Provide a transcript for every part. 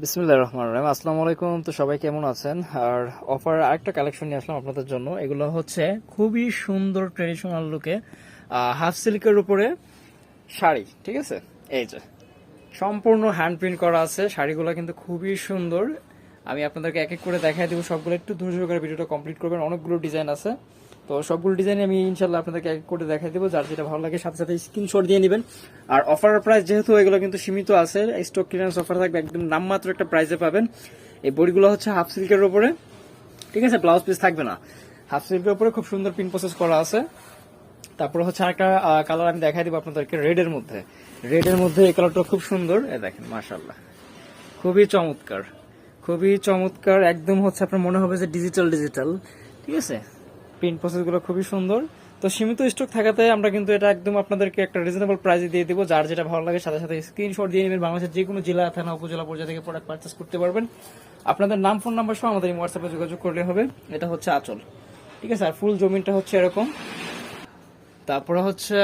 বিসমুল্লাহ রহমান রহিম। আসসালামু আলাইকুম। তো সবাই কেমন আছেন? আর অফার আরেকটা কালেকশন নিয়ে আসলাম আপনাদের জন্য। এগুলো হচ্ছে খুবই সুন্দর ট্রেডিশনাল লুকে হাফ সিল্কের উপরে শাড়ি, ঠিক আছে? এই যে, সম্পূর্ণ হ্যান্ড প্রিন্ট করা আছে। শাড়িগুলো কিন্তু খুবই সুন্দর। আমি আপনাদেরকে এক এক করে দেখাই দেবো। সবগুলো একটু ধৈর্য করে ভিডিওটা কমপ্লিট করবেন। অনেকগুলো ডিজাইন আছে। তো সবগুলো ডিজাইন আমি ইনশাল্লাহ আপনাদেরকে এক করে দেখাই দেবো। যার যেটা ভালো লাগে সাথে সাথে স্ক্রিনশট দিয়ে নেবেন। আর অফার প্রাইস যেহেতু এগুলো কিন্তু সীমিত আছে স্টক ক্লিয়ারেন্স অফার থাকবে একদম নামমাত্র একটা প্রাইসে পাবেন। এই বড়িগুলো হচ্ছে হাফ সিল্কের উপরে। ঠিক আছে ব্লাউজ পিস থাকবে না। হাফ সিল্কের উপরে খুব সুন্দর প্রিন্ট প্রসেস করা আছে। তারপরে হচ্ছে আরেকটা কালার আমি দেখাই দিব আপনাদেরকে রেড এর মধ্যে। রেড এর মধ্যে এই কালারটা খুব সুন্দর। এ দেখেন মাশাল্লাহ খুবই চমৎকার। খুবই চমৎকার। একদম হচ্ছে আপনার মনে হবে যে ডিজিটাল ডিজিটাল ঠিক আছে? প্রিন্ট প্রসেসগুলো খুবই সুন্দর। তো সীমিত স্টক থাকাতে আমরা কিন্তু এটা একদম আপনাদেরকে একটা রিজনেবল প্রাইসে দিয়ে দিব। যার যেটা ভালো লাগে সাথে সাথে স্ক্রিনশট দিয়ে নেবেন। বাংলাদেশের যে কোনো জেলা, থানা, উপজেলা, পর্যায়ে থেকে প্রোডাক্ট পারচেস করতে পারবেন। আপনাদের নাম ফোন নাম্বার সহ আমাদের হোয়াটসঅ্যাপে যোগাযোগ করলে হবে। এটা হচ্ছে আচল। ঠিক আছে, আর ফুল জমিনটা হচ্ছে এরকম। তারপরে হচ্ছে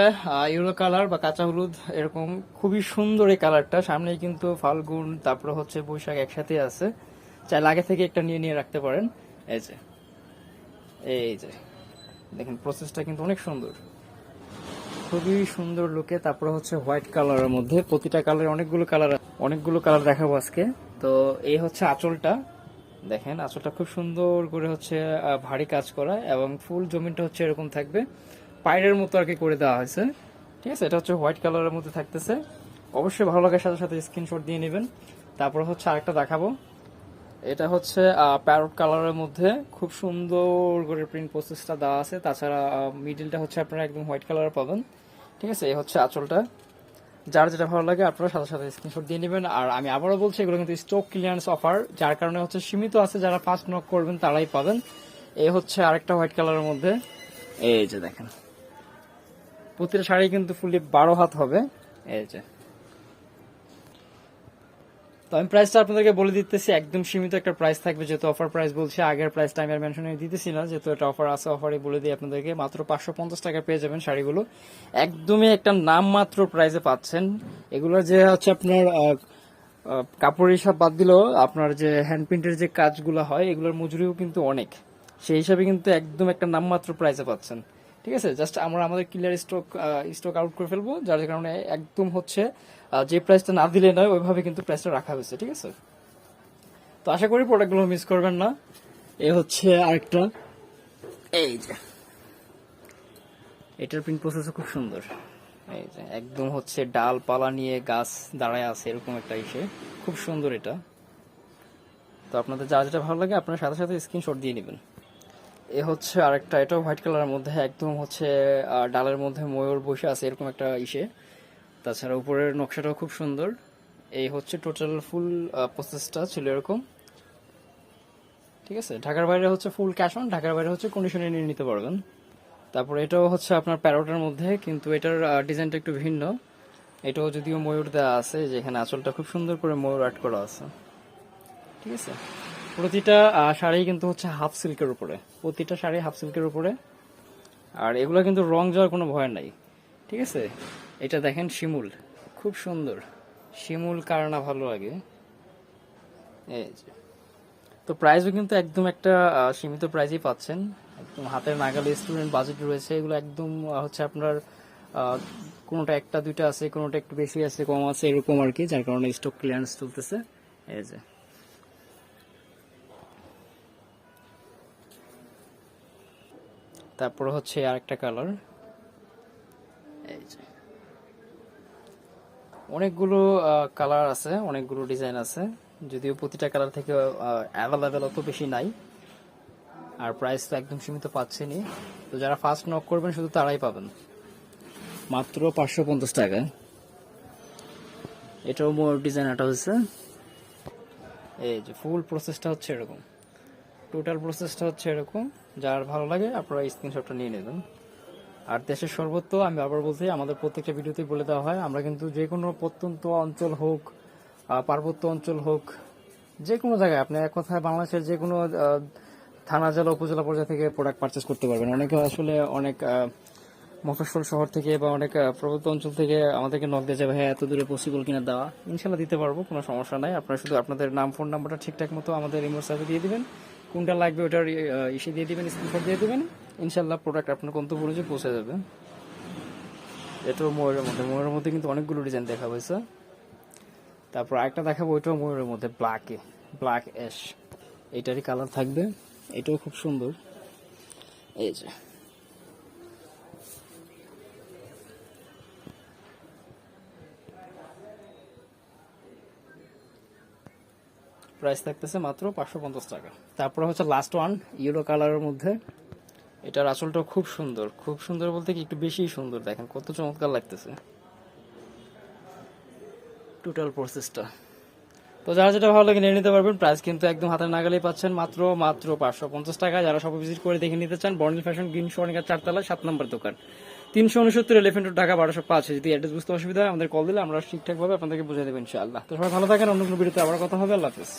ইউরো কালার বা কাঁচা হলুদ, এরকম খুবই সুন্দর এই কালারটা। সামনেই কিন্তু ফাল্গুন, তারপরে হচ্ছে বৈশাখ একসাথে আছে। চাইলে আগে থেকে একটা নিয়ে নিয়ে রাখতে পারেন। এই যে এই যে। দেখেন প্রসেসটা কিন্তু অনেক সুন্দর। খুবই সুন্দর লুকে তারপরে হচ্ছে হোয়াইট কালারের মধ্যে প্রতিটা কালারে অনেকগুলো কালার অনেকগুলো কালার দেখাবো আজকে। তো এই হচ্ছে আঁচলটা। দেখেন, আঁচলটা খুব সুন্দর করে হচ্ছে ভারী কাজ করা এবং ফুল জমিনটা হচ্ছে এরকম থাকবে। পায়ের মতো আর কি করে দেওয়া হয়েছে। ঠিক আছে, এটা হচ্ছে হোয়াইট কালারের মধ্যে থাকতেছে। অবশ্যই ভালো লাগার সাথে সাথে স্ক্রিনশট দিয়ে নেবেন। তারপর হচ্ছে আরেকটা দেখাবো। এটা হচ্ছে প্যারট কালারের মধ্যে খুব সুন্দর করে প্রিন্ট প্রসেসটা দেওয়া আছে। তাছাড়া মিডিলটা হচ্ছে আপনারা একদম হোয়াইট কালার পাবেন। ঠিক আছে? এই হচ্ছে আঁচলটা। যার যেটা ভালো লাগে আপনারা সাথে সাথে স্ক্রিনশট দিয়ে নেবেন। আর আমি আবারও বলছি, এগুলো কিন্তু স্টক ক্লিয়ারেন্স অফার যার কারণে হচ্ছে সীমিত আছে। যারা ফার্স্ট নক করবেন, তারাই পাবেন। এই হচ্ছে আরেকটা হোয়াইট কালারের মধ্যে। এই যে দেখেন। প্রতিটা শাড়ি কিন্তু ফুলি বারো হাত হবে। এই যে। তো আমি প্রাইসটা আপনাদেরকে বলে দিতেছি, একদম সীমিত একটা প্রাইস থাকবে যেহেতু অফার প্রাইস বলছি, আগের প্রাইসটা আমি আর মেনশন দিতেছি না, যেহেতু এটা অফার আছে অফারই বলে দিই আপনাদেরকে, মাত্র পাঁচশো পঞ্চাশ টাকা পেয়ে যাবেন শাড়িগুলো। একদমই একটা নামমাত্র প্রাইসে পাচ্ছেন। এগুলো যে হচ্ছে আপনার কাপড় হিসাব বাদ দিলেও আপনার যে হ্যান্ড প্রিন্টের যে কাজগুলো হয়, এগুলোর মজুরিও কিন্তু অনেক। সেই হিসাবে কিন্তু একদম একটা নামমাত্র প্রাইসে পাচ্ছেন। ঠিক আছে? জাস্ট আমরা আমাদের ক্লিয়ার স্টক স্টক আউট করে ফেলব, যার কারণে একদম হচ্ছে যে প্রাইসটা না দিলে নয়, ওইভাবে কিন্তু প্রাইসটা রাখা হয়েছে, ঠিক আছে? তো আশা করি প্রোডাক্টগুলো মিস করবেন না। এ হচ্ছে আরেকটা। এই যে। এটার প্রিন্ট প্রসেসও খুব সুন্দর। এই যে, একদম হচ্ছে ডাল পালা নিয়ে গাছ দাঁড়ায় আছে, এরকম একটা ইসে। খুব সুন্দর এটা। তো আপনাদের যা যেটা ভালো লাগে, আপনারা সাথে সাথে স্ক্রিনশট দিয়ে নেবেন। এ হচ্ছে আরেকটা এটাও হোয়াইট কালারের মধ্যে, একদম হচ্ছে ডালের মধ্যে ময়ূর বসে আছে, এরকম একটা ইসে। তাছাড়া উপরের নকশাটাও খুব সুন্দর। এই হচ্ছে টোটাল ফুল প্রসেসটা ছিল এরকম। ঠিক আছে? ঢাকার বাইরে হচ্ছে ফুল ক্যাশ অন ঢাকার বাইরে হচ্ছে কন্ডিশনে নিয়ে নিতে পারবেন। তারপরে এটাও হচ্ছে আপনার প্যারোটের মধ্যে, কিন্তু এটার ডিজাইনটা একটু ভিন্ন। এটাও যদিও ময়ূর দেওয়া আছে, যেখানে আঁচলটা খুব সুন্দর করে ময়ূর আর্ট করা আছে। ঠিক আছে? প্রতিটা শাড়ি কিন্তু হচ্ছে হাফ সিল্কের উপরে। প্রতিটা শাড়ি হাফ সিল্কের উপরে। আর এগুলো কিন্তু রং যাওয়ার কোনো ভয় নাই। ঠিক আছে? এটা দেখেন শিমুল। খুব সুন্দর। শিমুল কার না ভালো লাগে? এই যে। তো প্রাইসও কিন্তু একদম একটা সীমিত প্রাইসই পাচ্ছেন। একদম হাতের নাগালে স্টুডেন্ট বাজেট রয়েছে। এগুলো একদম হচ্ছে আপনার কোনোটা একটা, দুইটা আছে, কোনোটা একটু বেশি আছে, কম আছে, এরকম আর কি, যার কারণে স্টক ক্লিয়ারেন্স চলতেছে। এই যে। তারপরে হচ্ছে আরেকটা কালার এই যে। অনেকগুলো কালার আছে, অনেকগুলো ডিজাইন আছে। যদিও প্রতিটা কালার থেকে অ্যাভেলেবেল অত বেশি নাই। আর প্রাইস তো একদম সীমিত পাচ্ছেনই। তো যারা ফার্স্ট নক করবেন, শুধু তারাই পাবেন। মাত্র পাঁচশো পঞ্চাশ টাকা। এটাও মোর ডিজাইনটা হচ্ছে এই যে ফুল প্রসেসটা হচ্ছে এরকম। টোটাল প্রসেসটা হচ্ছে এরকম। যার ভালো লাগে, আপনারা স্ক্রিনশটটা নিয়ে নেবেন। আর দেশের সর্বত্র আমি আবার বলছি, আমাদের প্রত্যেকটা ভিডিওতেই বলে দেওয়া হয়, আমরা কিন্তু যে কোনো প্রত্যন্ত অঞ্চল হোক পার্বত্য অঞ্চল হোক, যে কোনো জায়গায়, আপনি এক কথায় বাংলাদেশের যে কোনো থানা, জেলা, উপজেলা পর্যায়ে থেকে প্রোডাক্ট পারচেস করতে পারবেন। অনেকে আসলে অনেক মফস্বল শহর থেকে বা অনেক প্রবত অঞ্চল থেকে আমাদেরকে নক দিয়ে যাবে হ্যাঁ এত দূরে পসিবল কিনা দেওয়া? ইনশাল্লাহ দিতে পারব, কোনো সমস্যা নাই। আপনারা শুধু আপনাদের নাম ফোন নাম্বারটা ঠিকঠাক মতো আমাদের ইমোর সাথে দিয়ে দিবেন। কোনটা লাগবে ওটার ইসে দিয়ে দিবেন স্ক্রিনশট দিয়ে দেবেন। ইনশাল্লাহ প্রোডাক্ট আপনার গন্তব্য পৌঁছে যাবে। এটাও ময়ূরের মধ্যে। ময়ূরের মধ্যে কিন্তু অনেকগুলো ডিজাইন দেখা হয়েছে তারপর আরেকটা দেখাবো, ওইটাও ময়ূরের মধ্যে ব্ল্যাকে ব্ল্যাক অ্যাশ এটারই কালার থাকবে। এটাও খুব সুন্দর। এই যে। প্রাইস থাকতেছে মাত্র পাঁচশো পঞ্চাশ টাকা। তারপরে হচ্ছে লাস্ট ওয়ান ইয়েলো কালারের মধ্যে। এটার আসলটা খুব সুন্দর। খুব সুন্দর বলতে কি একটু বেশি সুন্দর, দেখেন কত চমৎকার লাগতেছে। টোটাল প্রসেসটা তো যারা যেটা ভালো লাগে নিয়ে নিতে পারবেন প্রাইস কিন্তু একদম হাতের নাগালেই পাচ্ছেন মাত্র মাত্র পাঁচশো পঞ্চাশ টাকা। যারা সব ভিজিট করে দেখে নিতে চান বর্ণিল ফ্যাশন গ্রিন সোনিকার চারতলা সাত নম্বর দোকান। তিনশো উনসত্তর এলিফেন্ট টাকা বারোশো পাঁচ। যদি অ্যাড্রেস বুঝতে অসুবিধা হয়, আমাদের কল দিলে আমরা ঠিকঠাকভাবে আপনাদেরকে বুঝিয়ে দেবেন ইনশাআল্লাহ। তো সবাই ভালো থাকেন, অন্য কোনো ভিডিওতে আবার কথা হবে, আল্লাহ হাফিজ।